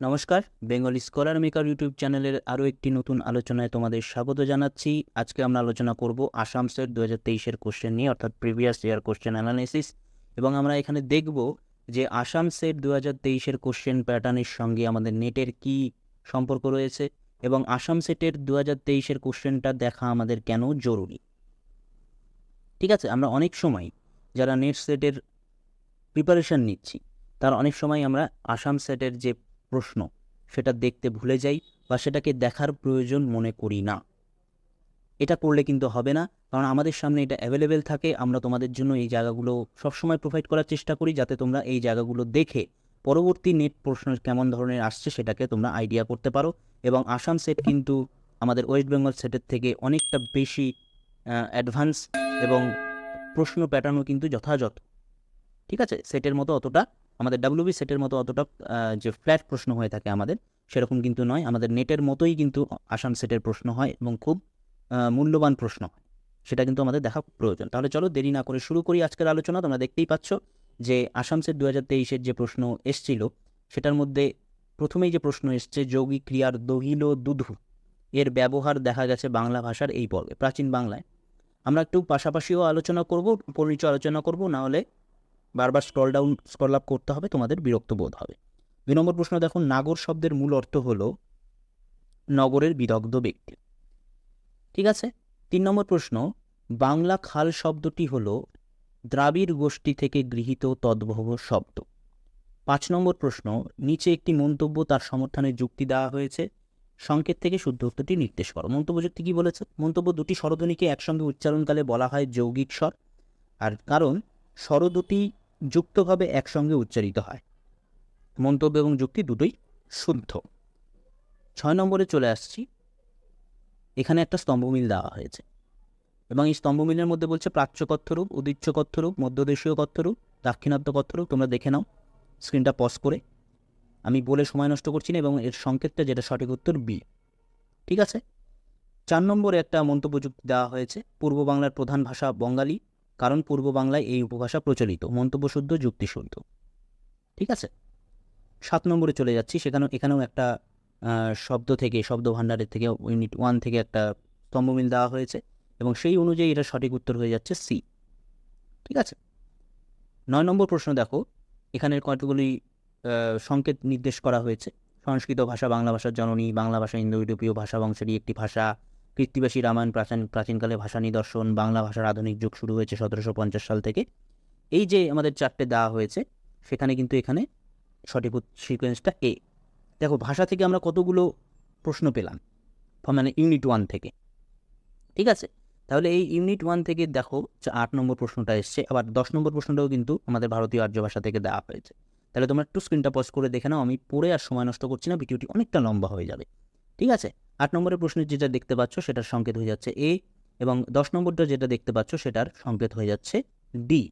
নমস্কার, Bengali scholar maker YouTube চ্যানেলের আরও একটি নতুন আলোচনায় তোমাদের স্বাগত জানাচ্ছি। আজকে আমরা আলোচনা করব আসাম সেট দু হাজার তেইশের কোশ্চেন নিয়ে, অর্থাৎ প্রিভিয়াস ইয়ার কোশ্চেন অ্যানালিসিস এবং আমরা এখানে দেখব যে আসাম সেট দু হাজার তেইশের কোশ্চেন প্যাটার্নের সঙ্গে আমাদের নেটের কি সম্পর্ক রয়েছে এবং আসাম সেটের দু হাজার তেইশের কোশ্চেনটা দেখা আমাদের কেন জরুরি। ঠিক আছে, আমরা অনেক সময় যারা নেট সেটের প্রিপারেশন নিচ্ছি, তার অনেক সময় আমরা আসাম সেটের যে প্রশ্ন। সেটা দেখতে ভুলে যাই বা সেটাকে দেখার প্রয়োজন মনে করি না। এটা করলে কিন্তু হবে না, কারণ আমাদের সামনে এটা অ্যাভেলেবেল থাকে। আমরা তোমাদের জন্য এই জায়গাগুলো সবসময় প্রোভাইড করার চেষ্টা করি যাতে তোমরা এই জায়গাগুলো দেখে পরবর্তী নেট প্রশ্ন কেমন ধরনের আসছে সেটাকে তোমরা আইডিয়া করতে পারো। এবং আসাম সেট কিন্তু আমাদের ওয়েস্ট বেঙ্গল সেটের থেকে অনেকটা বেশি অ্যাডভান্স এবং প্রশ্ন প্যাটার্নও কিন্তু যথাযথ। ঠিক আছে? সেটের মতো অতটা আমাদের ডাব্লিউবি সেটের মতো অতটা যে ফ্ল্যাট প্রশ্ন হয়ে থাকে আমাদের, সেরকম কিন্তু নয়। আমাদের নেটের মতোই কিন্তু আসাম সেটের প্রশ্ন হয় এবং খুব মূল্যবান প্রশ্ন হয়। সেটা কিন্তু আমাদের দেখা প্রয়োজন। তাহলে চলো দেরি না করে শুরু করি আজকের আলোচনা। তোমরা দেখতেই পাচ্ছ যে আসাম সেট দু হাজার তেইশের যে প্রশ্ন এসছিল, সেটার মধ্যে প্রথমেই যে প্রশ্ন এসছে যৌগিক ক্রিয়ার দহিল দুধু। এর ব্যবহার দেখা গেছে বাংলা ভাষার এই পর্বে, প্রাচীন বাংলায়। আমরা একটু পাশাপাশিও আলোচনা করব পরিচয় আলোচনা করব, না হলে বারবার স্ক্রল ডাউন স্ক্রল আপ করতে হবে, তোমাদের বিরক্ত বোধ হবে। দুই নম্বর প্রশ্ন, দেখো, নাগর শব্দের মূল অর্থ হলো নগরের বিদগ্ধ ব্যক্তি। ঠিক আছে? তিন নম্বর প্রশ্ন, বাংলা খাল শব্দটি হলো দ্রাবিড় গোষ্ঠী থেকে গৃহীত তদ্ভব শব্দ। পাঁচ নম্বর প্রশ্ন, নিচে একটি মন্তব্য তার সমর্থনে যুক্তি দেওয়া হয়েছে। সংকেত থেকে শুদ্ধ উত্তরটি নির্দেশ করো। মন্তব্য যুক্তি কি বলেছে? মন্তব্য দুটি স্বরধ্বনিকে একসঙ্গে উচ্চারণকালে বলা হয় যৌগিক স্বর। আর কারণ স্বর দুটি যুক্তভাবে একসঙ্গে উচ্চারিত হয়। মন্তব্য এবং যুক্তি দুটোই শুদ্ধ। ছয় নম্বরে চলে আসছি। এখানে একটা স্তম্ভমিল দেওয়া হয়েছে এবং এই স্তম্ভমিলের মধ্যে বলছে প্রাচ্য কথ্যরূপ উদিচ্য কথ্যরূপ মধ্যদেশীয় কথ্যরূপ, দাক্ষিণাত্য কথ্যরূপ, তোমরা দেখে নাও, স্ক্রিনটা পজ করে। আমি বলে সময় নষ্ট করছি না এবং এর সংকেতটা যেটা সঠিক উত্তর বি। ঠিক আছে? চার নম্বরে একটা মন্তব্য যুক্তি দেওয়া হয়েছে। পূর্ব বাংলার প্রধান ভাষা বঙ্গালী। কারণ পূর্ব বাংলায় এই উপভাষা প্রচলিত। মন্তব্য শুদ্ধ, যুক্তি শুদ্ধ। ঠিক আছে? সাত নম্বরে চলে যাচ্ছি। সেখানেও, এখানেও একটা শব্দ থেকে শব্দ ভাণ্ডারের থেকে ইউনিট ওয়ান থেকে একটা স্তম্ভমিল দেওয়া হয়েছে এবং সেই অনুযায়ী এটা সঠিক উত্তর হয়ে যাচ্ছে সি ঠিক আছে? নয় নম্বর প্রশ্ন দেখো। এখানের কতগুলি সংকেত নির্দেশ করা হয়েছে? সংস্কৃত ভাষা, বাংলা ভাষার জননী, বাংলা ভাষা ইন্দো ইউরোপীয় ভাষা বংশেরই একটি ভাষা কৃত্তিবাসী রামায়ণ প্রাচীন, প্রাচীনকালে ভাষা নিদর্শন, বাংলা ভাষার আধুনিক যুগ শুরু হয়েছে সতেরোশো পঞ্চাশ সাল থেকে। এই যে আমাদের চারটে দেওয়া হয়েছে, সেখানে কিন্তু এখানে সঠিক সিকোয়েন্সটা এ দেখো, ভাষা থেকে আমরা কতগুলো প্রশ্ন পেলাম মানে ইউনিট ওয়ান থেকে। ঠিক আছে? তাহলে এই ইউনিট ওয়ান থেকে দেখো আট নম্বর প্রশ্নটা এসছে। আবার দশ নম্বর প্রশ্নটাও কিন্তু আমাদের ভারতীয় আর্য ভাষা থেকে দেওয়া হয়েছে। তাহলে তোমরা একটু স্ক্রিনটা পজ করে দেখে নাও, আমি পড়ে আর সময় নষ্ট করছি না, ভিডিওটি অনেকটা লম্বা হয়ে যাবে। ঠিক আছে? আট নম্বরের প্রশ্নে যেটা দেখতে পাচ্ছ সেটার সংকেত হয়ে যাচ্ছে এ এবং দশ নম্বরটা যেটা দেখতে পাচ্ছ সেটার সংকেত হয়ে যাচ্ছে ডি।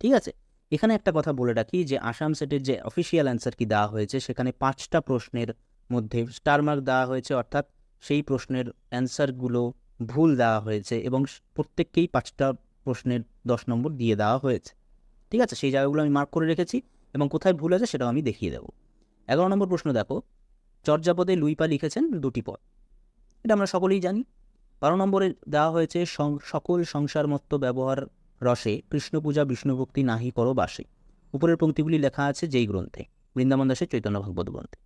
ঠিক আছে? এখানে একটা কথা বলে রাখি যে আসাম সেটের যে অফিসিয়াল অ্যান্সার কি দেওয়া হয়েছে সেখানে পাঁচটা প্রশ্নের মধ্যে স্টার মার্ক দেওয়া হয়েছে, অর্থাৎ সেই প্রশ্নের অ্যান্সারগুলো ভুল দেওয়া হয়েছে এবং প্রত্যেককেই পাঁচটা প্রশ্নের দশ নম্বর দিয়ে দেওয়া হয়েছে। ঠিক আছে? সেই জায়গাগুলো আমি মার্ক করে রেখেছি এবং কোথায় ভুল আছে সেটাও আমি দেখিয়ে দেবো। এগারো নম্বর প্রশ্ন দেখো। চর্যাপদে লুইপা লিখেছেন দুটি পদ। এটা আমরা সকলেই জানি। বারো নম্বরে দেওয়া হয়েছে সকল সংসার মত্ত ব্যবহার রসে কৃষ্ণ পূজা বিষ্ণু ভক্তি নাহি করো বাসে। উপরের পংক্তিগুলি লেখা আছে যেই গ্রন্থে, বৃন্দাবন দাসের চৈতন্য ভাগবত গ্রন্থে।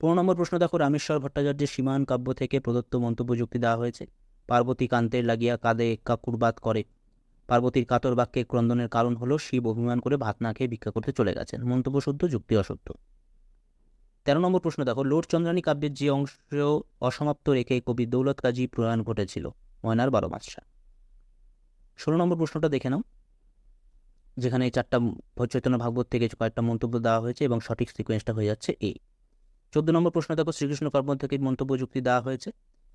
পনেরো নম্বর প্রশ্ন, দেখো, রামেশ্বর ভট্টাচার্যের সীমান কাব্য থেকে প্রদত্ত মন্তব্য যুক্তি দেওয়া হয়েছে। পার্বতী কান্তের লাগিয়া কাঁদে কাকুরবাদ করে। পার্বতীর কাতর বাক্যে ক্রন্দনের কারণ হলো, শিব অভিমান করে ভাত না খেয়ে ভিক্ষা করতে চলে গেছেন। মন্তব্য শুদ্ধ, যুক্তি অশুদ্ধ। তেরো নম্বর প্রশ্ন দেখো লোট চন্দ্রানী কাব্যের যে অংশ অসমাপ্ত রেখে কবি দৌলত কাজী প্রয়াণ ঘটেছিল। ময়নার বারো মাসা ষোলো নম্বর প্রশ্নটা দেখে নাও, যেখানে এই চারটা চৈতন্য ভাগবত থেকে কয়েকটা মন্তব্য দেওয়া হয়েছে এবং সঠিক সিকোয়েন্সটা হয়ে যাচ্ছে এ চোদ্দ নম্বর প্রশ্ন দেখো, শ্রীকৃষ্ণ কর্ম থেকে মন্তব্য যুক্তি দেওয়া হয়েছে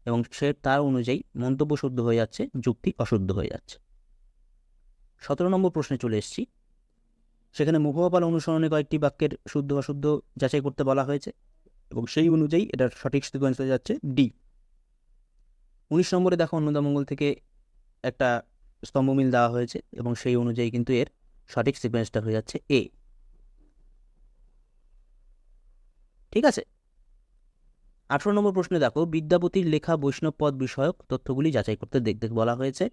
এবং সে তার অনুযায়ী মন্তব্য শুদ্ধ হয়ে যাচ্ছে, যুক্তি অশুদ্ধ হয়ে যাচ্ছে। সতেরো নম্বর প্রশ্নে চলে এসেছি সেখানে মুখপাল অনুসরণে কয়েকটি বাক্যের শুদ্ধ অশুদ্ধ যাচাই করতে বলা হয়েছে এবং সেই অনুযায়ী এটার সঠিক সিকোয়েন্স হয়ে যাচ্ছে ডি। উনিশ নম্বরে দেখো অন্নদামঙ্গল থেকে একটা স্তম্ভমিল দেওয়া হয়েছে এবং সেই অনুযায়ী কিন্তু এর সঠিক সিকোয়েন্সটা হয়ে যাচ্ছে এ। ঠিক আছে? আঠেরো নম্বর প্রশ্নে দেখো, বিদ্যাপতির লেখা বৈষ্ণব পদ বিষয়ক তথ্যগুলি যাচাই করতে দেখতে বলা হয়েছে।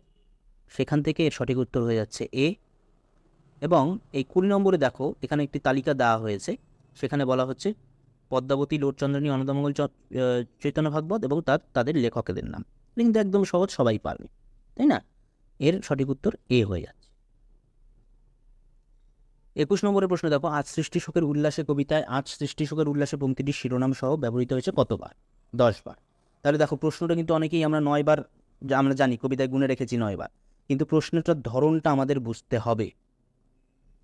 সেখান থেকে এর সঠিক উত্তর হয়ে যাচ্ছে এ। এবং এই কুড়ি নম্বরে দেখো, এখানে একটি তালিকা দেওয়া হয়েছে। সেখানে বলা হচ্ছে, পদ্মাবতী লোটচন্দ্রনী অনন্দমঙ্গল চ- চৈতন্য ভাগবত এবং তার, তাদের লেখকেদের নাম। কিন্তু একদম সহজ, সবাই পারবে। তাই না? এর সঠিক উত্তর এ হয়ে যাচ্ছে। একুশ নম্বরের প্রশ্ন দেখো, আজ সৃষ্টি শোকের উল্লাসে কবিতায়, আজ সৃষ্টি শোকের উল্লাসে পঙ্ক্তিটির শিরোনাম সহ ব্যবহৃত হয়েছে কতবার? দশবার তাহলে দেখো, প্রশ্নটা কিন্তু অনেকেই আমরা নয়বার আমরা জানি, কবিতায় গুণে রেখেছি নয়বার কিন্তু প্রশ্নটার ধরনটা আমাদের বুঝতে হবে।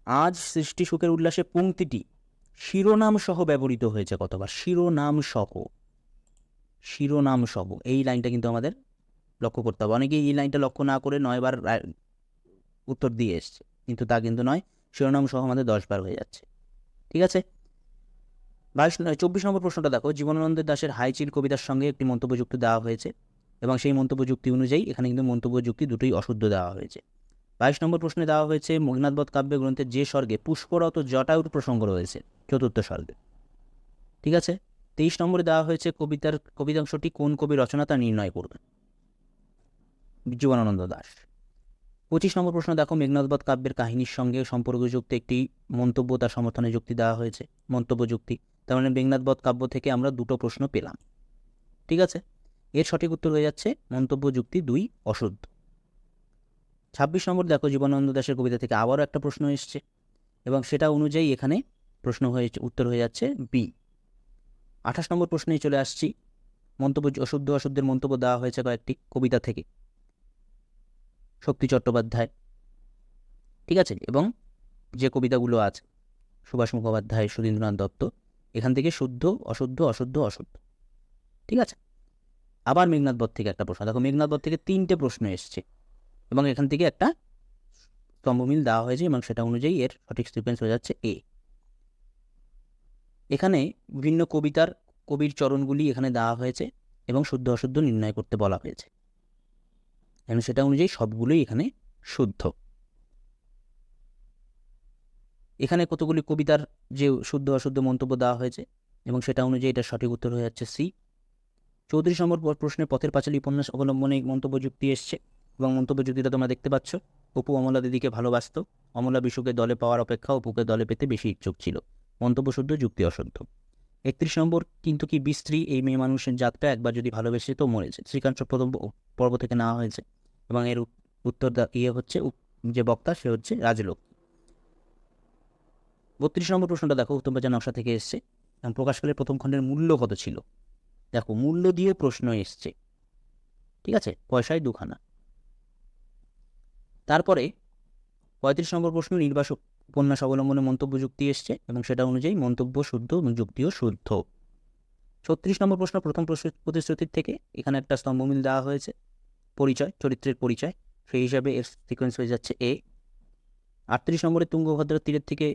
আজ সৃষ্টি সুখের উল্লাসে পঙ্ক্তিটি শিরোনাম সহ ব্যবহৃত হয়েছে কতবার? শিরোনাম সহ শিরোনাম সহ এই লাইনটা কিন্তু আমাদের লক্ষ্য করতে হবে। অনেকেই এই লাইনটা লক্ষ্য না করে নয়বার উত্তর দিয়ে এসছে। কিন্তু তা কিন্তু নয় শিরোনাম সহ আমাদের দশবার হয়ে যাচ্ছে। ঠিক আছে? বাইশ চব্বিশ নম্বর প্রশ্নটা দেখো। জীবনানন্দ দাশের হাইচিল কবিতার সঙ্গে একটি মন্তব্য যুক্তি দেওয়া হয়েছে এবং সেই মন্তব্য যুক্তি অনুযায়ী এখানে কিন্তু মন্তব্য যুক্তি দুটোই অশুদ্ধ দেওয়া হয়েছে। বাইশ নম্বর প্রশ্নে দেওয়া হয়েছে মহিনাথবধ কাব্য গ্রন্থের যে স্বর্গে পুষ্পরত জটায়ুর প্রসঙ্গ রয়েছে, চতুর্থ স্বর্গে। ঠিক আছে? তেইশ নম্বরে দেওয়া হয়েছে, কবিতার, কবিতাংশটি কোন কবি রচনা তা নির্ণয় করবে? জীবনানন্দ দাস। পঁচিশ নম্বর প্রশ্ন, দেখো মেঘনাথবধ কাব্যের কাহিনীর সঙ্গে সম্পর্কযুক্ত একটি মন্তব্য তার সমর্থনে যুক্তি দেওয়া হয়েছে, মন্তব্য যুক্তি। তার মানে মেঘনাথবধ কাব্য থেকে আমরা দুটো প্রশ্ন পেলাম। ঠিক আছে? এর সঠিক উত্তর হয়ে যাচ্ছে, মন্তব্য যুক্তি দুই, অশুদ্ধ। ছাব্বিশ নম্বর দেখো জীবনানন্দ দাশের কবিতা থেকে আবারও একটা প্রশ্ন এসছে এবং সেটা অনুযায়ী এখানে প্রশ্ন হয়ে উত্তর হয়ে যাচ্ছে বি আঠাশ নম্বর প্রশ্নেই চলে আসছি। মন্তব্য অশুদ্ধ অশুদ্ধের মন্তব্য দেওয়া হয়েছে কয়েকটি কবিতা থেকে। শক্তি চট্টোপাধ্যায়। ঠিক আছে? এবং যে কবিতাগুলো আছে, সুভাষ মুখোপাধ্যায়, সুধীন্দ্রনাথ দত্ত, এখান থেকে শুদ্ধ, অশুদ্ধ অশুদ্ধ অশুদ্ধ। ঠিক আছে? আবার মেঘনাথ বধ থেকে একটা প্রশ্ন। দেখো মেঘনাথ বধ থেকে তিনটে প্রশ্ন এসছে। এবং এখান থেকে একটা স্তম্ভমিল দেওয়া হয়েছে এবং সেটা অনুযায়ী এর সঠিক সিকোয়েন্স হয়ে যাচ্ছে এ এখানে বিভিন্ন কবিতার, কবির চরণগুলি এখানে দেওয়া হয়েছে এবং শুদ্ধ অশুদ্ধ নির্ণয় করতে বলা হয়েছে। এবং সেটা অনুযায়ী সবগুলোই এখানে শুদ্ধ। এখানে কতগুলি কবিতার যে শুদ্ধ অশুদ্ধ মন্তব্য দেওয়া হয়েছে এবং সেটা অনুযায়ী এটা সঠিক উত্তর হয়ে যাচ্ছে সি চৌত্রিশ নম্বর প্রশ্নে পথের পাঁচালী উপন্যাস অবলম্বনে মন্তব্য যুক্তি এসছে। এবং মন্তব্য যুক্তিটা তোমরা দেখতে পাচ্ছ। অপু অমলা দিদিকে ভালোবাসত। অমলা বিশুকে দলে পাওয়ার অপেক্ষা অপুকে দলে পেতে বেশি ইচ্ছুক ছিল। মন্তব্য শুদ্ধ, যুক্তি অশুদ্ধ। একত্রিশ নম্বর, কিন্তু কি বিস্ত্রী এই মেয়ে মানুষের জাতটা একবার যদি ভালোবেসে তো মরেছে শ্রীকান্ত প্রথম পর্ব থেকে নেওয়া হয়েছে। এবং এর উত্তর ইয়ে হচ্ছে যে বক্তা, সে হচ্ছে রাজলোক বত্রিশ নম্বর প্রশ্নটা দেখো, উত্তম বাজার নকশা থেকে এসছে। এবং প্রকাশকালের প্রথম খণ্ডের মূল্য কত ছিল? দেখো, মূল্য দিয়ে প্রশ্ন এসছে। ঠিক আছে? পয়সায় দুখানা। তারপরে পঁয়ত্রিশ নম্বর প্রশ্ন নির্বাসক উপন্যাস অবলম্বনে মন্তব্য যুক্তি এসছে এবং সেটা অনুযায়ী মন্তব্য শুদ্ধ এবং যুক্তিও শুদ্ধ। ছত্রিশ নম্বর প্রশ্ন প্রথম প্রতিশ্রুতির থেকে এখানে একটা স্তম্ভমিল দেওয়া হয়েছে। পরিচয়, চরিত্রের পরিচয়, সেই হিসাবে এর সিকোয়েন্স হয়ে যাচ্ছে এ আটত্রিশ নম্বরে তুঙ্গভদ্রার তীরের থেকে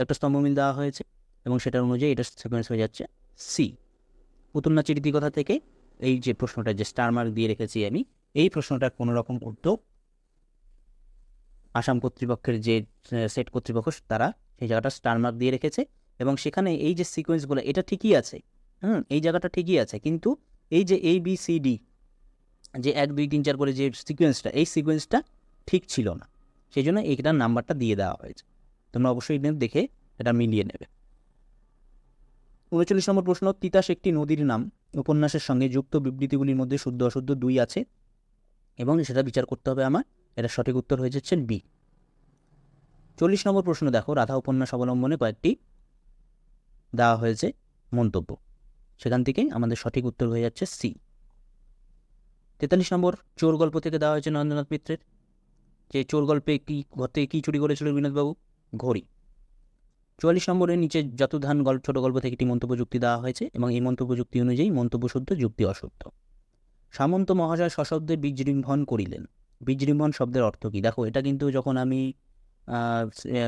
একটা স্তম্ভমিল দেওয়া হয়েছে এবং সেটার অনুযায়ী এটা সিকোয়েন্স হয়ে যাচ্ছে সি পুতুল নাচের ইতিকথা থেকে এই যে প্রশ্নটা যে স্টার মার্ক দিয়ে রেখেছি আমি, এই প্রশ্নটার কোনো রকম উত্তর আসাম কর্তৃপক্ষের যে সেট কর্তৃপক্ষ, তারা সেই জায়গাটা স্টারমার্ক দিয়ে রেখেছে। এবং সেখানে এই যে সিকোয়েন্সগুলো এটা ঠিকই আছে। হুম, এই জায়গাটা ঠিকই আছে। কিন্তু এই যে এ বি সি ডি যে এক, দুই, তিন, চার করে যে সিকোয়েন্সটা এই সিকোয়েন্সটা ঠিক ছিল না। সেই জন্য এইটার নাম্বারটা দিয়ে দেওয়া হয়েছে। তোমরা অবশ্যই দেখে এটা মিলিয়ে নেবে। উনচল্লিশ নম্বর প্রশ্ন, তিতাস একটি নদীর নাম। উপন্যাসের সঙ্গে যুক্ত বিবৃতিগুলির মধ্যে শুদ্ধ অশুদ্ধ দুই আছে। এবং সেটা বিচার করতে হবে আমার। এটা সঠিক উত্তর হয়ে যাচ্ছে বি। চল্লিশ নম্বর প্রশ্ন দেখো, রাধা উপন্যাস অবলম্বনে কয়েকটি দেওয়া হয়েছে মন্তব্য। সেখান থেকে আমাদের সঠিক উত্তর হয়ে যাচ্ছে সি। তেতাল্লিশ নম্বর চোর গল্প থেকে দেওয়া হয়েছে নরেন্দ্রনাথ মিত্রের। যে চোর গল্পে কি ঘর থেকে কী চুরি করেছিল বিনোদবাবু? ঘড়ি। চুয়াল্লিশ নম্বরের নিচে যতধান গল্প, ছোট গল্প থেকে একটি মন্তব্য যুক্তি দেওয়া হয়েছে এবং এই মন্তব্য যুক্তি অনুযায়ী মন্তব্য শুদ্ধ যুক্তি অশুদ্ধ। সামন্ত মহাশয় সশব্দে বীজরিম্ভন করিলেন। বীজরিম্ভন শব্দের অর্থ কী? দেখো, এটা কিন্তু যখন আমি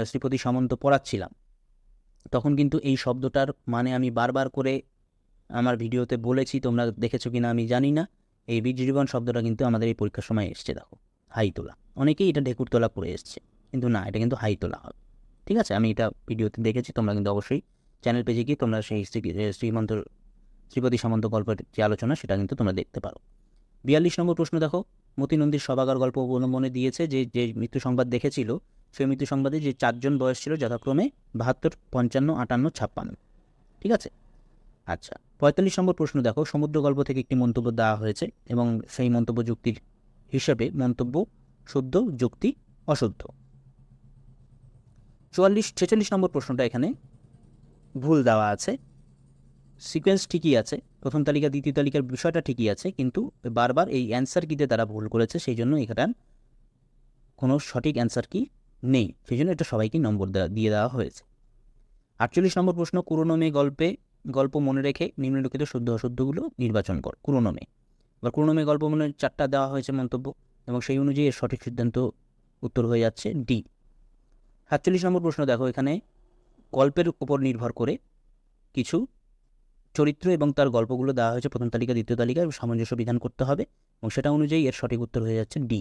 শ্রীপতি সামন্ত পড়াচ্ছিলাম, তখন কিন্তু এই শব্দটার মানে আমি বারবার করে আমার ভিডিওতে বলেছি, তোমরা দেখেছ কিনা আমি জানি না। এই বীজজীবন শব্দটা কিন্তু আমাদের এই পরীক্ষার সময় এসছে, দেখো হাই তোলা অনেকেই এটা ঢেকুর তোলা করে এসছে, কিন্তু না, এটা কিন্তু হাই তোলা হবে। ঠিক আছে? আমি এটা ভিডিওতে দেখেছি, তোমরা কিন্তু অবশ্যই চ্যানেল পেজে গিয়ে তোমরা সেই শ্রী- শ্রীমন্ত, শ্রীপতি সামন্ত গল্পের যে আলোচনা, সেটা কিন্তু তোমরা দেখতে পারো। বিয়াল্লিশ নম্বর প্রশ্ন দেখো মতিনন্দীর সভাগার গল্প অবলম্বনে দিয়েছে যে যে মৃত্যু সংবাদ দেখেছিল সেই মৃত্যু সংবাদে যে চারজন বয়স ছিল যথাক্রমে বাহাত্তর, পঞ্চান্ন, আটান্ন, ছাপ্পান্ন। ঠিক আছে? আচ্ছা পঁয়তাল্লিশ নম্বর প্রশ্ন দেখো। সমুদ্র গল্প থেকে একটি মন্তব্য দেওয়া হয়েছে এবং সেই মন্তব্য যুক্তির হিসেবে মন্তব্য শুদ্ধ, যুক্তি অশুদ্ধ। চুয়াল্লিশ, ছেচল্লিশ নম্বর প্রশ্নটা এখানে ভুল দেওয়া আছে। সিকোয়েন্স ঠিকই আছে, প্রথম তালিকা, দ্বিতীয় তালিকার বিষয়টা ঠিকই আছে, কিন্তু বারবার এই অ্যান্সার কিতে তারা ভুল করেছে সেই জন্য এখানে কোনো সঠিক অ্যান্সার কি নেই, সেই জন্য এটা সবাইকে নম্বর দিয়ে দেওয়া হয়েছে। আটচল্লিশ নম্বর প্রশ্ন কুরোনমে গল্পে, গল্প মনে রেখে নিম্নলিখিত শুদ্ধ অশুদ্ধগুলো নির্বাচন কর কুরোনমে এবার কুরোনমে গল্প মনে চারটা দেওয়া হয়েছে মন্তব্য, এবং সেই অনুযায়ী এর সঠিক সিদ্ধান্ত উত্তর হয়ে যাচ্ছে ডি সাতচল্লিশ নম্বর প্রশ্ন দেখো, এখানে গল্পের উপর নির্ভর করে কিছু চরিত্র এবং তার গল্পগুলো দেওয়া হয়েছে প্রথম তালিকা, দ্বিতীয় তালিকা সামঞ্জস্য বিধান করতে হবে এবং সেটা অনুযায়ী এর সঠিক উত্তর হয়ে যাচ্ছে ডি।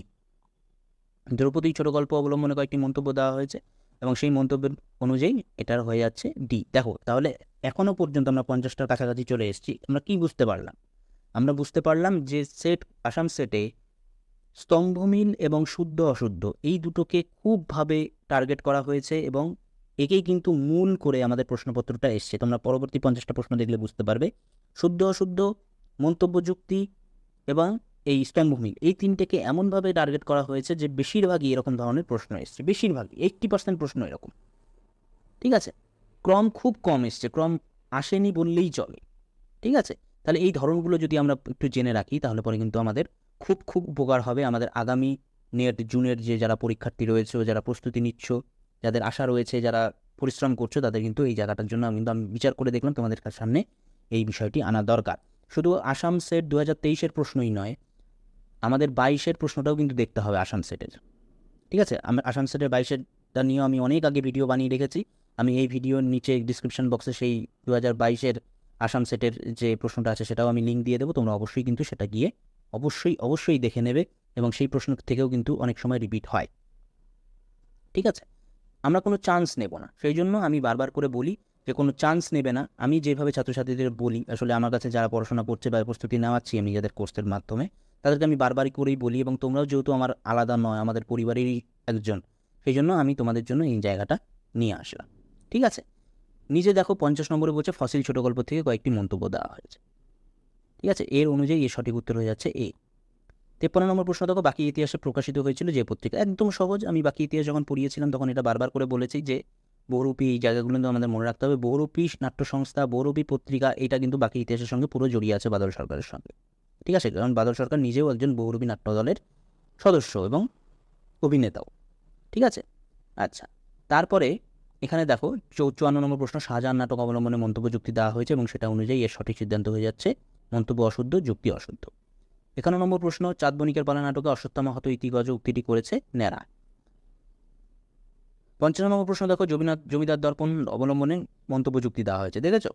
দ্রৌপদী ছোট গল্প অবলম্বনে কয়েকটি মন্তব্য দেওয়া হয়েছে এবং সেই মন্তব্যের অনুযায়ী এটার হয়ে যাচ্ছে ডি। দেখো, তাহলে এখনও পর্যন্ত আমরা পঞ্চাশটার কাছাকাছি চলে এসেছি, আমরা কি বুঝতে পারলাম? আমরা বুঝতে পারলাম যে সেট, আসাম সেটে স্তম্ভমিল এবং শুদ্ধ অশুদ্ধ এই দুটোকে খুবভাবে টার্গেট করা হয়েছে এবং একেই কিন্তু মূল করে আমাদের প্রশ্নপত্রটা এসছে। তোমরা পরবর্তী পঞ্চাশটা প্রশ্ন দেখলে বুঝতে পারবে। শুদ্ধ, অশুদ্ধ মন্তব্য যুক্তি এবং এই স্তম্ভমিল এই তিনটেকে এমনভাবে টার্গেট করা হয়েছে যে বেশিরভাগই এরকম ধরনের প্রশ্ন এসছে। বেশিরভাগই এইট্টি পার্সেন্ট প্রশ্ন এরকম। ঠিক আছে? ক্রম খুব কম এসছে, ক্রম আসেনি বললেই চলে। ঠিক আছে? তাহলে এই ধরনগুলো যদি আমরা একটু জেনে রাখি, তাহলে পরে কিন্তু আমাদের খুব খুব উপকার হবে। আমাদের আগামী নেট জুনের যে যারা পরীক্ষার্থী রয়েছে যারা প্রস্তুতি নিচ্ছ যাদের আশা রয়েছে, যারা পরিশ্রম করছ, তাদের কিন্তু এই জায়গাটার জন্য কিন্তু আমি বিচার করে দেখলাম তোমাদের সামনে এই বিষয়টি আনা দরকার। শুধু আসাম সেট দু হাজার তেইশের প্রশ্নই নয়, আমাদের বাইশের প্রশ্নটাও কিন্তু দেখতে হবে আসাম সেটের ঠিক আছে? আমি আসাম সেটের বাইশেরটা নিয়েও আমি অনেক আগে ভিডিও বানিয়ে রেখেছি। আমি এই ভিডিওর নিচে ডিসক্রিপশন বক্সে সেই দু হাজার বাইশের আসাম সেটের যে প্রশ্নটা আছে, সেটাও আমি লিঙ্ক দিয়ে দেবো। তোমরা অবশ্যই কিন্তু সেটা গিয়ে অবশ্যই অবশ্যই দেখে নেবে এবং সেই প্রশ্ন থেকেও কিন্তু অনেক সময় রিপিট হয়। ঠিক আছে? আমরা কোনো চান্স নেব না। সেই জন্য আমি বারবার করে বলি যে, কোনো চান্স নেবে না। আমি যেভাবে ছাত্রছাত্রীদের বলি, আসলে আমার কাছে যারা পড়াশোনা করছে বা প্রস্তুতি নেওয়াচ্ছি আমি যাদের কোর্সের মাধ্যমে, তাদেরকে আমি বারবারই করেই বলি এবং তোমরাও যেহেতু আমার আলাদা নয়, আমাদের পরিবারেরই একজন সেই জন্য আমি তোমাদের জন্য এই জায়গাটা নিয়ে আসলাম। ঠিক আছে? নিজে দেখো পঞ্চাশ নম্বরে বলছে ফসিল ছোট গল্প থেকে কয়েকটি মন্তব্য দেওয়া হয়েছে। ঠিক আছে? এর অনুযায়ী এর সঠিক উত্তর হয়ে যাচ্ছে এ। তেপ্পান্ন নম্বর প্রশ্ন, দেখো, বাকি ইতিহাসে প্রকাশিত হয়েছিল যে পত্রিকা। একদম সহজ, আমি বাকি ইতিহাস যখন পড়িয়েছিলাম, তখন এটা বারবার করে বলেছি যে বহুরূপী এই জায়গাগুলো কিন্তু আমাদের মনে রাখতে হবে। বহুরূপী নাট্য সংস্থা বহুরূপী পত্রিকা, এটা কিন্তু বাকি ইতিহাসের সঙ্গে পুরো জড়িয়ে আছে বাদল সরকারের সঙ্গে। ঠিক আছে? কারণ বাদল সরকার নিজেও একজন বহুরূপী নাট্য দলের সদস্য এবং অভিনেতাও। ঠিক আছে? আচ্ছা তারপরে এখানে দেখো চৌ চুয়ান্ন নম্বর প্রশ্ন, শাহজাহান নাটক অবলম্বনে মন্তব্য যুক্তি দেওয়া হয়েছে এবং সেটা অনুযায়ী এর সঠিক সিদ্ধান্ত হয়ে যাচ্ছে। মন্তব্য অশুদ্ধ, যুক্তি অশুদ্ধ। একান্ন নম্বর প্রশ্ন চাঁদ বণিকের পালা নাটকে অশ্বত্থামা হত ইতিগজ উক্তিটি করেছে ন্যাড়া। পঞ্চান্ন নম্বর প্রশ্ন, দেখো, জমিনাথ, জমিদার দর্পণ অবলম্বনে মন্তব্য যুক্তি দেওয়া হয়েছে, দেখেছ?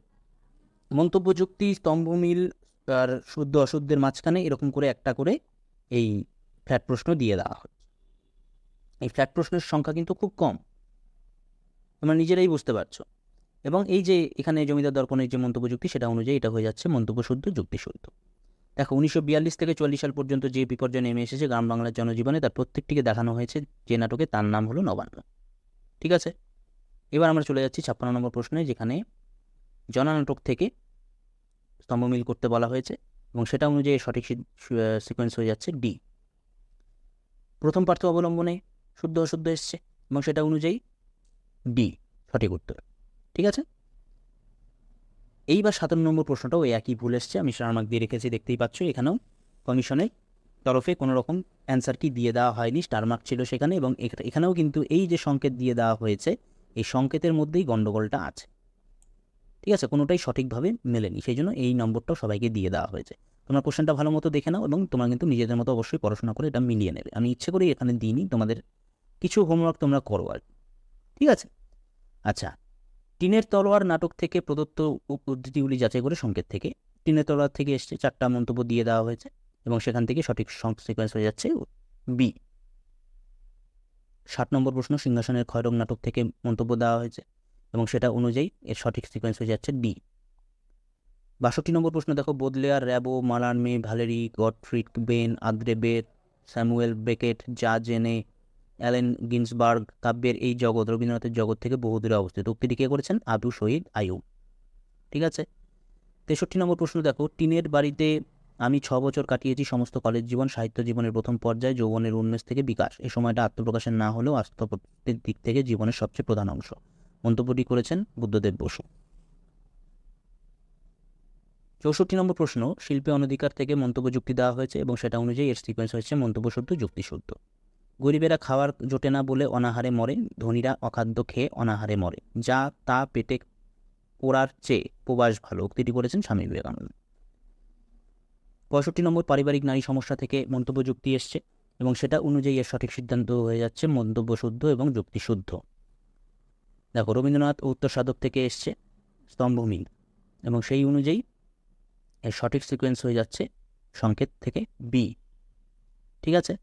মন্তব্য যুক্তি স্তম্ভমিল আর শুদ্ধ অশুদ্ধের মাঝখানে এরকম করে একটা করে এই ফ্ল্যাট প্রশ্ন দিয়ে দেওয়া হয় এই ফ্ল্যাট প্রশ্নের সংখ্যা কিন্তু খুব কম। তোমরা নিজেরাই বুঝতে পারছ। এবং এই যে এখানে জমিদার দর্পণের যে মন্তব্য যুক্তি, সেটা অনুযায়ী এটা হয়ে যাচ্ছে মন্তব্য শুদ্ধ, যুক্তি শুদ্ধ। দেখো, উনিশশো বিয়াল্লিশ থেকে চল্লিশ সাল পর্যন্ত যে বিপর্যয় নেমে এসেছে গ্রাম বাংলার জনজীবনে, তার প্রত্যেকটিকে দেখানো হয়েছে যে নাটকে তার নাম হলো নবান্ন। ঠিক আছে? এবার আমরা চলে যাচ্ছি ছাপ্পান্ন নম্বর প্রশ্নে, যেখানে জননাটক থেকে স্তম্ভমিল করতে বলা হয়েছে এবং সেটা অনুযায়ী সঠিক সিকোয়েন্স হয়ে যাচ্ছে ডি প্রথম পার্থ অবলম্বনে শুদ্ধ অশুদ্ধ এসছে এবং সেটা অনুযায়ী ডি সঠিক উত্তর। ঠিক আছে? এইবার সাতান্ন নম্বর প্রশ্নটাও একই ভুল এসছে, আমি স্টার মার্ক দিয়ে রেখেছি, দেখতেই পাচ্ছ এখানেও কমিশনের তরফে কোনো রকম অ্যান্সার কি দিয়ে দেওয়া হয়নি স্টার মার্ক ছিল সেখানে এবং এখানেও কিন্তু এই যে সংকেত দিয়ে দেওয়া হয়েছে, এই সংকেতের মধ্যেই গণ্ডগোলটা আছে। ঠিক আছে, কোনোটাই সঠিকভাবে মেলেনি, সেই জন্য এই নম্বরটাও সবাইকে দিয়ে দেওয়া হয়েছে। তোমরা কোশ্চেনটা ভালো মতো দেখে নাও এবং তোমরা কিন্তু নিজেদের মতো অবশ্যই পড়াশোনা করে এটা মিলিয়ে নেবে। আমি ইচ্ছে করেই এখানে দিইনি, তোমাদের কিছু হোমওয়ার্ক তোমরা করো আর। ঠিক আছে? আচ্ছা টিনের তলোয়ার নাটক থেকে প্রদত্ত উদ্ধৃতিগুলি যাচাই করে সংকেত থেকে। টিনের তলোয়ার থেকে এসছে চারটা মন্তব্য দিয়ে দেওয়া হয়েছে এবং সেখান থেকে সঠিক সিকোয়েন্স হয়ে যাচ্ছে বি। ষাট নম্বর প্রশ্ন, সিংহাসনের ক্ষয়রোগ নাটক থেকে মন্তব্য দেওয়া হয়েছে এবং সেটা অনুযায়ী এর সঠিক সিকোয়েন্স হয়ে যাচ্ছে ডি। বাষট্টি নম্বর প্রশ্ন, দেখো, Baudelaire, Rimbaud Mallarme Valery Gottfried Benn আদ্রেবের Samuel Beckett যা জেনে অ্যালেন গিন্সবার্গ কাব্যের এই জগৎ, রবীন্দ্রনাথের জগৎ থেকে বহুদূরে অবস্থিত। উক্তিটি কে করেছেন? আবু শহীদ আয়ুব ঠিক আছে? তেষট্টি নম্বর প্রশ্ন দেখো। টিনের বাড়িতে আমি ছ বছর কাটিয়েছি সমস্ত কলেজ জীবন, সাহিত্য জীবনের প্রথম পর্যায়ে যৌবনের উন্মেষ থেকে বিকাশ। এই সময়টা আত্মপ্রকাশের না হলেও আত্মপ্রতির দিক থেকে জীবনের সবচেয়ে প্রধান অংশ। মন্তব্যটি করেছেন বুদ্ধদেব বসু। চৌষট্টি নম্বর প্রশ্ন, শিল্পে অনধিকার থেকে মন্তব্য যুক্তি দেওয়া হয়েছে এবং সেটা অনুযায়ী এর সিকোয়েন্স হয়েছে মন্তব্য শুদ্ধ যুক্তি শুদ্ধ গরিবেরা খাওয়ার জোটে না বলে অনাহারে মরে, ধনীরা অখাদ্য খেয়ে অনাহারে মরে। যা তা পেটে পোড়ার চেয়ে প্রবাস ভালো। উক্তিটি করেছেন স্বামী বিবেকানন্দ। পঁয়ষট্টি নম্বর পারিবারিক নারী সমস্যা থেকে মন্তব্য যুক্তি এসছে এবং সেটা অনুযায়ী এর সঠিক সিদ্ধান্ত হয়ে যাচ্ছে মন্তব্য শুদ্ধ এবং যুক্তিশুদ্ধ। দেখো, রবীন্দ্রনাথ উত্তর সাধক থেকে এসছে স্তম্ভমিল এবং সেই অনুযায়ী এর সঠিক সিকোয়েন্স হয়ে যাচ্ছে সংকেত থেকে বি। ঠিক আছে?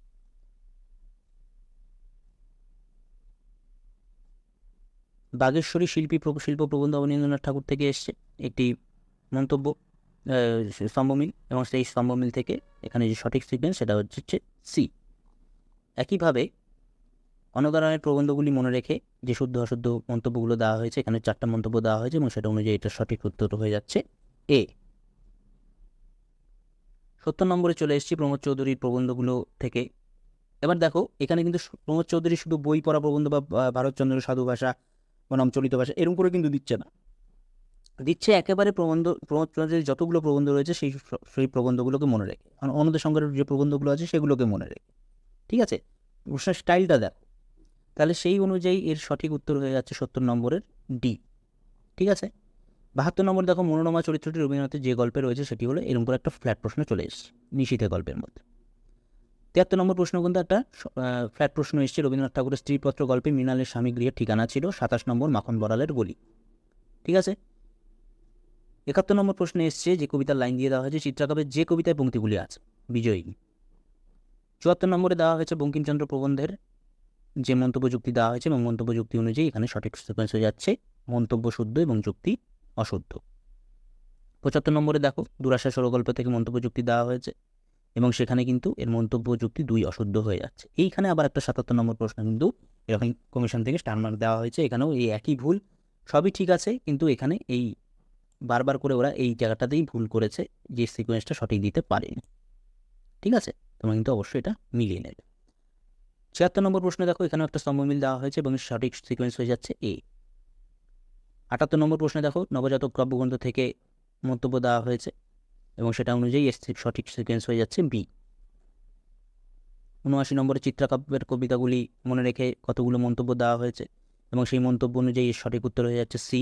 বাগেশ্বরী শিল্পী শিল্প প্রবন্ধ অবনীন্দ্রনাথ ঠাকুর থেকে এসছে। একটি মন্তব্য স্তম্ভমিল এবং সেই স্তম্ভমিল থেকে এখানে যে সঠিক সিকোয়েন্স সেটা হচ্ছে সি একইভাবে অনদারণের প্রবন্ধগুলি মনে রেখে যে শুদ্ধ অশুদ্ধ মন্তব্যগুলো দেওয়া হয়েছে, এখানে চারটা মন্তব্য দেওয়া হয়েছে এবং সেটা অনুযায়ী এটা সঠিক উত্তর হয়ে যাচ্ছে এ সত্তর নম্বরে চলে এসেছি প্রমোদ চৌধুরীর প্রবন্ধগুলো থেকে। এবার দেখো, এখানে কিন্তু প্রমোদ চৌধুরী শুধু বই পড়া প্রবন্ধ বা, ভারতচন্দ্র সাধু ভাষা বনাম চলিত ভাষা, এরকম করে কিন্তু দিচ্ছে না। দিচ্ছে একেবারে প্রবন্ধ প্রমোদ চৌধুরীর যতগুলো প্রবন্ধ রয়েছে সেই সেই প্রবন্ধগুলোকে মনে রেখে। কারণ অন্যদের সঙ্গে যে প্রবন্ধগুলো আছে সেগুলোকে মনে রেখে। ঠিক আছে? প্রশ্নের স্টাইলটা দেখো। তাহলে সেই অনুযায়ী এর সঠিক উত্তর হয়ে যাচ্ছে সত্তর নম্বরের ডি ঠিক আছে? বাহাত্তর নম্বর দেখো, মনোরমা চরিত্রটি রবীন্দ্রনাথের যে গল্পে রয়েছে সেটি হলো এরকম করে একটা ফ্ল্যাট প্রশ্ন চলে এসেছে, নিশীথে গল্পের মধ্যে। তিয়াত্তর নম্বর প্রশ্ন কিন্তু একটা ফ্ল্যাট প্রশ্ন এসেছে। রবীন্দ্রনাথ ঠাকুরের স্ত্রীপত্র গল্পে মৃণালের স্বামী গৃহের ঠিকানা ছিল সাতাশ নম্বর মাখন বড়ালের গলি। ঠিক আছে? একাত্তর নম্বর প্রশ্নে এসছে যে কবিতার লাইন দিয়ে দেওয়া হয়েছে, চিত্রাকাবের যে কবিতায় পঙ্ক্তিগুলি আছে, বিজয়ী। চুয়াত্তর নম্বরে দেওয়া হয়েছে বঙ্কিমচন্দ্র প্রবন্ধের যে মন্তব্য যুক্তি দেওয়া হয়েছে এবং মন্তব্য যুক্তি অনুযায়ী এখানে সঠিক সিকোয়েন্স হয়ে যাচ্ছে, মন্তব্য শুদ্ধ এবং যুক্তি অশুদ্ধ। পঁচাত্তর নম্বরে দেখো, দুরাশা সরগল্প থেকে মন্তব্য যুক্তি দেওয়া হয়েছে। এবং সেখানে কিন্তু এর মন্তব্য যুক্তি দুই অশুদ্ধ হয়ে যাচ্ছে। এইখানে আবার একটা সাতাত্তর নম্বর প্রশ্ন কিন্তু এরকম কমিশন থেকে স্টার মার্ক দেওয়া হয়েছে। এখানেও এই একই ভুল, সবই ঠিক আছে, কিন্তু এখানে এই বারবার করে ওরা এই জায়গাটাতেই ভুল করেছে যে সিকোয়েন্সটা সঠিক দিতে পারেনি। ঠিক আছে? তোমরা কিন্তু অবশ্যই এটা মিলিয়ে নেবে। ছিয়াত্তর নম্বর প্রশ্নে দেখো, এখানেও একটা স্তম্ভ মিল দেওয়া হয়েছে এবং সঠিক সিকোয়েন্স হয়ে যাচ্ছে এ আটাত্তর নম্বর প্রশ্নে দেখো, নবজাতক কাব্যগ্রন্থ থেকে মন্তব্য দেওয়া হয়েছে। এবং সেটা অনুযায়ী এর সঠিক সিকোয়েন্স হয়ে যাচ্ছে বি উনআশি নম্বরে চিত্রাকাব্যের কবিতাগুলি মনে রেখে কতগুলো মন্তব্য দেওয়া হয়েছে এবং সেই মন্তব্য অনুযায়ী এর সঠিক উত্তর হয়ে যাচ্ছে সি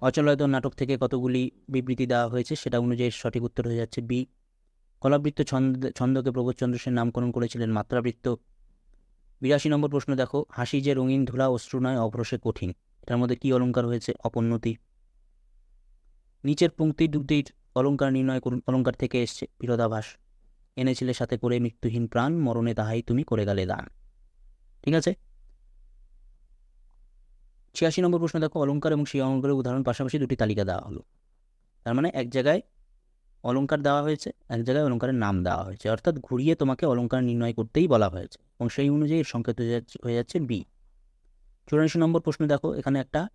অচলায়ত নাটক থেকে কতগুলি বিবৃতি দেওয়া হয়েছে সেটা অনুযায়ী সঠিক উত্তর হয়ে যাচ্ছে বি কলাবৃত্ত ছন্দ ছন্দকে প্রবোধচন্দ্র সেন নামকরণ করেছিলেন মাত্রাবৃত্ত। বিরাশি নম্বর প্রশ্ন দেখো, হাসি যে রঙিন ধুলা অশ্রু নয়, অভ্রসে কঠিন। এটার মধ্যে কী অলঙ্কার হয়েছে? অপোন্নতি। নিচের পঙ্ক্তি দুটির অলঙ্কার নির্ণয় করুন, অলঙ্কার থেকে এসছে বিরোধাভাস। এনেছিলে সাথে করে মৃত্যুহীন প্রাণ, মরণে তাহাই তুমি করে গেলে দান। ঠিক আছে? ছিয়াশি নম্বর প্রশ্ন দেখো, অলঙ্কার এবং সেই অলঙ্কারের উদাহরণ পাশাপাশি দুটি তালিকা দেওয়া হলো। তার মানে এক জায়গায় অলঙ্কার দেওয়া হয়েছে, এক জায়গায় অলঙ্কারের নাম দেওয়া হয়েছে। অর্থাৎ ঘুরিয়ে তোমাকে অলঙ্কার নির্ণয় করতেই বলা হয়েছে এবং সেই অনুযায়ী এর সংকেত হয়ে যাচ্ছে হয়ে যাচ্ছে বি। চুরাশি নম্বর প্রশ্ন দেখো, এখানে একটা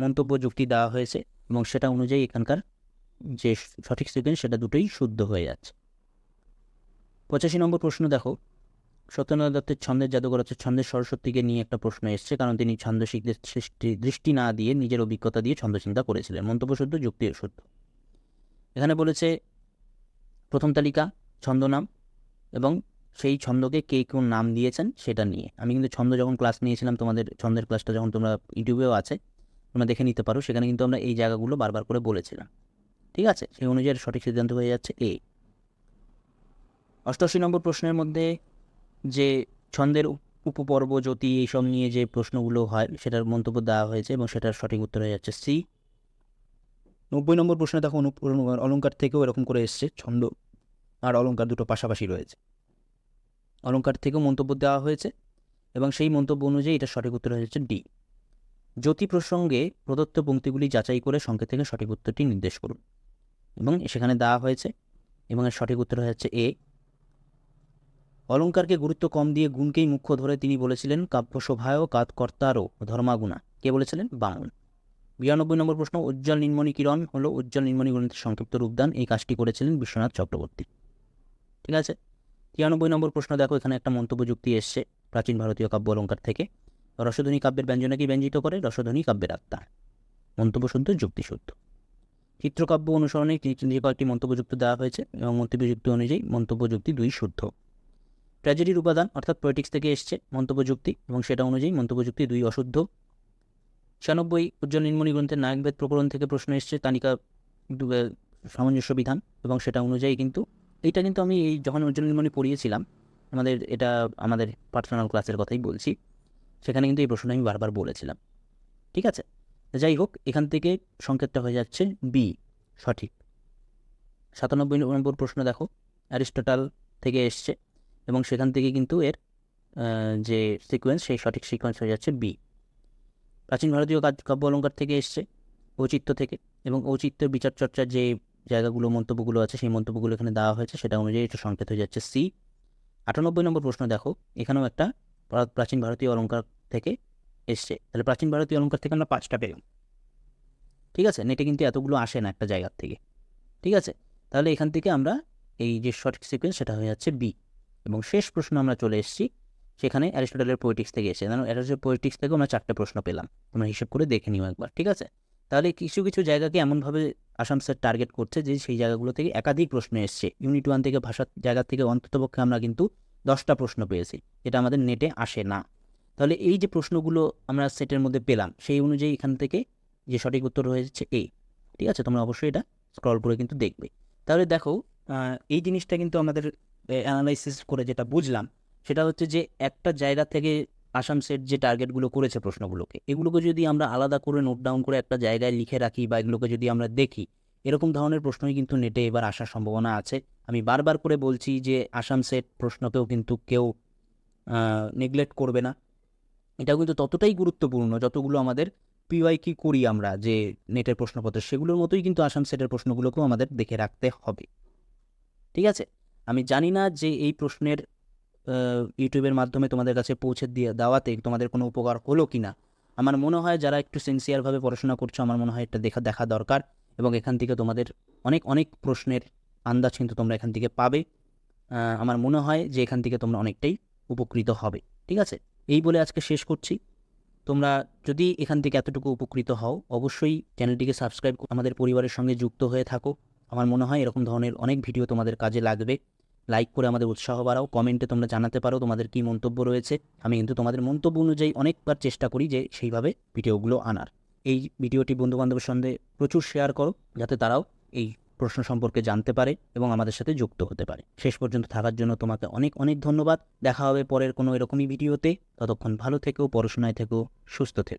মন্তব্য যুক্তি দেওয়া হয়েছে। এবং সেটা অনুযায়ী এখানকার যে সঠিক সিকোয়েন্স সেটা দুটোই শুদ্ধ হয়ে যাচ্ছে। পঁচাশি নম্বর প্রশ্ন দেখো। সত্যেন্দ্রনাথ দত্তের ছন্দের জাদুঘর হচ্ছে ছন্দের সরস্বতীকে নিয়ে একটা প্রশ্ন এসছে, কারণ তিনি ছন্দশিকদের সৃষ্টি, দৃষ্টি না দিয়ে নিজের অভিজ্ঞতা দিয়ে ছন্দ চিন্তা করেছিলেন। মন্তব্য শুদ্ধ, যুক্তি শুদ্ধ। এখানে বলেছে, প্রথম তালিকা, ছন্দ নাম, এবং সেই ছন্দকে কে কোন নাম দিয়েছেন সেটা নিয়ে। আমি কিন্তু ছন্দ যখন ক্লাস নিয়েছিলাম, তোমাদের ছন্দের ক্লাসটা যখন তোমরা ইউটিউবেও আছে তোমরা দেখে নিতে পারো। সেখানে কিন্তু আমরা এই জায়গাগুলো বারবার করে বলেছিলাম। ঠিক আছে? সেই অনুযায়ী সঠিক সিদ্ধান্ত হয়ে যাচ্ছে এ। অষ্টআশি নম্বর প্রশ্নের মধ্যে যে ছন্দের উপপর্ব, জ্যোতি এইসব নিয়ে যে প্রশ্নগুলো হয়, সেটার মন্তব্য দেওয়া হয়েছে এবং সেটার সঠিক উত্তর হয়ে যাচ্ছে সি। নব্বই নম্বর প্রশ্নে দেখো অলঙ্কার থেকেও এরকম করে এসছে, ছন্দ আর অলঙ্কার দুটো পাশাপাশি রয়েছে। অলঙ্কার থেকেও মন্তব্য দেওয়া হয়েছে এবং সেই মন্তব্য অনুযায়ী এটা সঠিক উত্তর হয়ে যাচ্ছে ডি। জ্যোতি প্রসঙ্গে প্রদত্ত পঙ্ক্তিগুলি যাচাই করে সংকেত থেকে সঠিক উত্তরটি নির্দেশ করুন। এবং সেখানে দেওয়া হয়েছে, এবং এর সঠিক উত্তর হচ্ছে এ। অলঙ্কারকে গুরুত্ব কম দিয়ে গুণকেই মুখ্য ধরে তিনি বলেছিলেন, কাব্যশোভায় কাত কর্তারও ধর্মাগুণা। কে বলেছিলেন? বামন। বিরানব্বই নম্বর প্রশ্ন, উজ্জ্বল নির্মণি কিরণ হলো উজ্জ্বল নির্মণি গণিতের সংক্ষিপ্ত রূপদান। এই কাজটি করেছিলেন বিশ্বনাথ চক্রবর্তী। ঠিক আছে? তিরানব্বই নম্বর প্রশ্ন, দেখো এখানে একটা মন্তব্য যুক্তি এসছে, প্রাচীন ভারতীয় কাব্য অলঙ্কার থেকে। রসধ্বনি কাব্যের ব্যঞ্জনাকে ব্যঞ্জিত করে? রসধ্বনি কাব্যের আত্মা। মন্তব্য শুদ্ধ যুক্তিশুদ্ধ চিত্রকাব্য অনুসরণে যে কয়েকটি মন্তব্য যুক্তি দেওয়া হয়েছে এবং মন্তব্য যুক্তি অনুযায়ী মন্তব্য যুক্তি দুই শুদ্ধ। ট্র্যাজেডির উপাদান অর্থাৎ পলিটিক্স থেকে এসছে মন্তব্য যুক্তি এবং সেটা অনুযায়ী মন্তব্য যুক্তি দুই অশুদ্ধ। ছিয়ানব্বই উজ্জ্বল নির্মণি গ্রন্থের নায়কভেদ প্রকরণ থেকে প্রশ্ন এসছে, তালিকা সামঞ্জস্য বিধান এবং সেটা অনুযায়ী কিন্তু এইটা কিন্তু আমি এই যখন উজ্জ্বল পড়িয়েছিলাম, আমাদের এটা, আমাদের পার্সোনাল ক্লাসের কথাই বলছি। সেখানে কিন্তু এই প্রশ্নটা আমি বারবার বলেছিলাম। ঠিক আছে? যাই হোক, এখান থেকে সংকেতটা হয়ে যাচ্ছে বি সঠিক। সাতানব্বই নম্বর প্রশ্ন দেখো, অ্যারিস্টটাল থেকে এসছে এবং সেখান থেকে কিন্তু এর যে সিকোয়েন্স সেই সঠিক সিকোয়েন্স হয়ে যাচ্ছে বি প্রাচীন ভারতীয় কাব্য অলঙ্কার থেকে এসছে, ঔচিত্য থেকে এবং ঔচিত্যের বিচার চর্চার যে জায়গাগুলো, মন্তব্যগুলো আছে, সেই মন্তব্যগুলো এখানে দেওয়া হয়েছে, সেটা অনুযায়ী এটা সংকেত হয়ে যাচ্ছে সি আটানব্বই নম্বর প্রশ্ন দেখো, এখানেও একটা প্রা- প্রাচীন ভারতীয় অলঙ্কার থেকে এসছে। তাহলে প্রাচীন ভারতীয় অলঙ্কার থেকে আমরা পাঁচটা পেলাম। ঠিক আছে? নেটে কিন্তু এতগুলো আসে না একটা জায়গার থেকে। ঠিক আছে? তাহলে এখান থেকে আমরা এই যে সঠিক সিকোয়েন্স সেটা হয়ে যাচ্ছে বি এবং শেষ প্রশ্ন আমরা চলে এসেছি, সেখানে অ্যারিস্টটলের পোয়েটিক্স থেকে এসে। কারণ অ্যারিস্টলের পোয়েটিক্স থেকে আমরা চারটে প্রশ্ন পেলাম। তোমরা হিসেব করে দেখে নিও একবার। ঠিক আছে? তাহলে কিছু কিছু জায়গাকে এমনভাবে আসাম স্যার টার্গেট করছে যে সেই জায়গাগুলো থেকে একাধিক প্রশ্ন এসছে। ইউনিট ওয়ান থেকে ভাষার জায়গা থেকে অন্ততপক্ষে আমরা কিন্তু দশটা প্রশ্ন পেয়েছি। যেটা আমাদের নেটে আসে না। তাহলে এই যে প্রশ্নগুলো আমরা সেটের মধ্যে পেলাম, সেই অনুযায়ী এখান থেকে যে সঠিক উত্তর হয়েছে এ। ঠিক আছে? তোমরা অবশ্যই এটা স্ক্রল করে কিন্তু দেখবে। তাহলে দেখো এই জিনিসটা কিন্তু আমাদের অ্যানালাইসিস করে যেটা বুঝলাম, সেটা হচ্ছে যে একটা জায়গা থেকে আসাম সেট যে টার্গেটগুলো করেছে প্রশ্নগুলোকে, এগুলোকে যদি আমরা আলাদা করে নোট ডাউন করে একটা জায়গায় লিখে রাখি বা এগুলোকে যদি আমরা দেখি, এরকম ধরনের প্রশ্নই কিন্তু নেটে এবার আসার সম্ভাবনা আছে। আমি বারবার করে বলছি যে আসাম সেট প্রশ্নকেও কিন্তু কেউ নেগলেক্ট করবে না। এটাও কিন্তু ততটাই গুরুত্বপূর্ণ যতগুলো আমাদের পিওয়াই কি করি আমরা যে নেটের প্রশ্নপত্র, সেগুলোর মতোই কিন্তু আসাম সেটের প্রশ্নগুলোকেও আমাদের দেখে রাখতে হবে। ঠিক আছে? আমি জানি না যে এই প্রশ্নের ইউটিউবের মাধ্যমে তোমাদের কাছে পৌঁছে দিয়ে, দেওয়াতে তোমাদের কোনো উপকার হলো কি না আমার মনে হয় যারা একটু সিনসিয়ারভাবে পড়াশোনা করছ, আমার মনে হয় এটা দেখা দেখা দরকার এবং এখান থেকে তোমাদের অনেক অনেক প্রশ্নের আন্দাজ কিন্তু তোমরা এখান থেকে পাবে। আমার মনে হয় যে এখান থেকে তোমরা অনেকটাই উপকৃত হবে। ঠিক আছে? এই বলে আজকে শেষ করছি। তোমরা যদি এখান থেকে এতটুকু উপকৃত হও, অবশ্যই চ্যানেলটিকে সাবস্ক্রাইব আমাদের পরিবারের সঙ্গে যুক্ত হয়ে থাকো। আমার মনে হয় এরকম ধরনের অনেক ভিডিও তোমাদের কাজে লাগবে। লাইক করে আমাদের উৎসাহ বাড়াও, কমেন্টে তোমরা জানাতে পারো তোমাদের কী মন্তব্য রয়েছে। আমি কিন্তু তোমাদের মন্তব্য অনুযায়ী অনেকবার চেষ্টা করি যে সেইভাবে ভিডিওগুলো আনার। এই ভিডিওটি বন্ধুবান্ধবের সঙ্গে প্রচুর শেয়ার করো, যাতে তারাও এই প্রশ্ন সম্পর্কে জানতে পারে এবং আমাদের সাথে যুক্ত হতে পারে। শেষ পর্যন্ত থাকার জন্য তোমাকে অনেক অনেক ধন্যবাদ। দেখা হবে পরের কোনো এরকমই ভিডিওতে। ততক্ষণ ভালো থেকেও পড়াশোনায় থেকেও সুস্থ থেকো।